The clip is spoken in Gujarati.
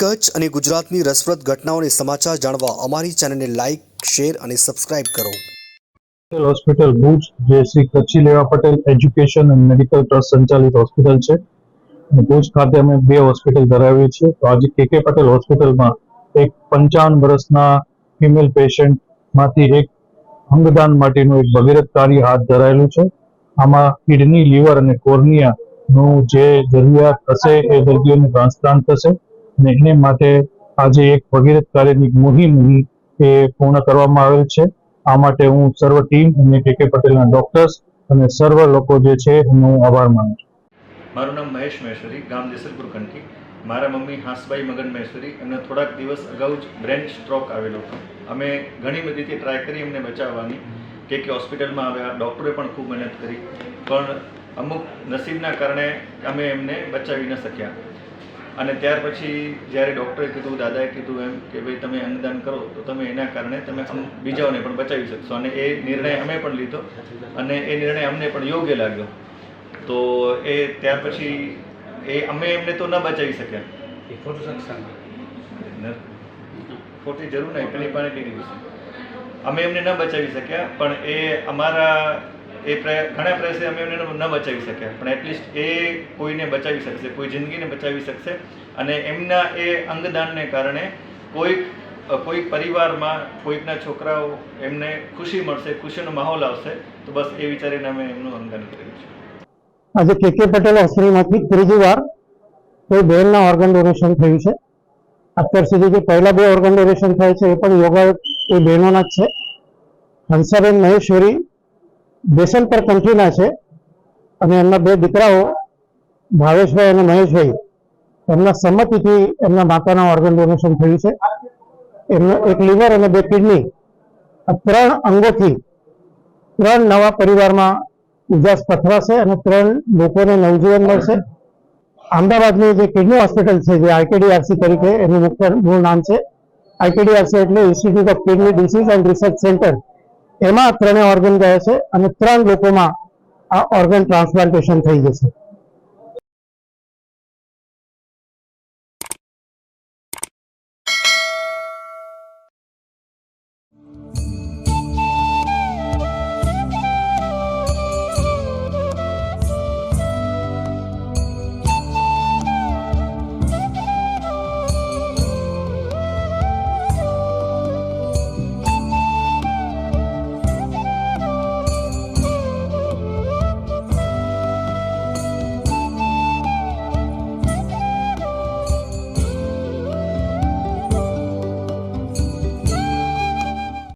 કચ્છ અને ગુજરાતની રસપ્રદ ઘટનાઓને સમાચાર જાણવા અમારી ચેનલને લાઇક, શેર અને સબસ્ક્રાઇબ કરો. હોસ્પિટલ ભુજ જે Shri Kutchi Leva Patel education and medical trust સંચાલિત હોસ્પિટલ છે. ભુજ ખાતે અમે બે હોસ્પિટલ ધરાવીએ છીએ. તો આજે કે કે પટેલ હોસ્પિટલમાં એક પંચાવન વર્ષના ફિમેલ પેશન્ટમાંથી એક અંગદાન માટેનું એક ભગીરથ કાર્ય હાથ ધરાયેલું છે. આમાં કિડની, લીવર અને કોર્નિયાનું જે જરૂરિયાત હશે એ દર્દીઓનું ટ્રાન્સપ્લાન્ટ થશે. અને એને માટે આજે એક ભગીરથ કાર્યની એક મુહિમ એ પૂર્ણ કરવામાં આવેલ છે. આ માટે હું સર્વ ટીમ અને કે કે પટેલના ડોક્ટર્સ અને સર્વ લોકો જે છે એનો આભાર માનું છું. મારું નામ મહેશ મહેશ્વરી, ગામ દેસલપુર કંઠી. મારા મમ્મી હાંસભાઈ મગન મહેશ્વરી અને થોડાક દિવસ અગાઉ જ બ્રેન સ્ટ્રોક આવેલો અમે ઘણી બધીથી ટ્રાય કરી એમને બચાવવાની. કે કે હોસ્પિટલમાં આવ્યા ડૉક્ટરે પણ ખૂબ મહેનત કરી. પણ અમુક નસીબના કારણે અમે એમને બચાવી ન શક્યા. અને ત્યાર પછી જ્યારે ડૉક્ટરે કીધું દાદાએ કીધું એમ કે ભાઈ તમે અંગદાન કરો તો તમે એના કારણે તમે બીજાઓને પણ બચાવી શકશો. અને એ નિર્ણય અમે પણ લીધો અને એ નિર્ણય અમને પણ યોગ્ય લાગ્યો. તો એ ત્યાર પછી એ અમે એમને તો ન બચાવી શક્યા. ખોટી જરૂર નહીં પેલી પાણી પી અમે એમને ન બચાવી શક્યા પણ એ અમારા એ ઘણા પ્રયાસે અમે એમને ન બચાવી શક્યા. પણ એટલીસ્ટ એ કોઈને બચાવી શકશે, કોઈ જિંદગીને બચાવી શકશે. અને એમના એ અંગદાનને કારણે કોઈક કોઈ પરિવારમાં કોઈકના છોકરાઓ એમને ખુશી મળશે, ખુશીનો માહોલ આવશે, તો બસ એ વિચારીને અમે એમનું અંગદાન કર્યું છે. આજે કે કે પટેલ હોસ્પિટલમાંથી ત્રીજી વાર કોઈ બહેનના ઓર્ગન ડોનેશન થયું છે. અત્યાર સુધી જે પહેલા બે ઓર્ગન ડોનેશન થાય છે, એ પણ યોગા એ બહેનોના જ છે. હંસાબેન મહેશ્વરી બેસન પર કંઠીના છે. અને એમના બે દીકરાઓ, ભાવેશભાઈ અને મહેશભાઈ, એમના સંમતિથી એમના માતાના ઓર્ગન ડોનેશન થયું છે. એમનો એક લીવર અને બે કિડની ત્રણ અંગોથી ત્રણ નવા પરિવારમાં ઉજાસ પથરાશે અને ત્રણ લોકોને નવજીવન મળશે. અમદાવાદની જે કિડની હોસ્પિટલ છે, જે આઈકેડીઆરસી તરીકે એનું મુખ્ય મૂળ નામ છે. આઈકેડીઆરસી એટલે institute of kidney disease and research centre એમાં ત્રણે ઓર્ગન ગયા છે અને ત્રણ લોકોમાં આ ઓર્ગન ટ્રાન્સપ્લાન્ટેશન થઈ જશે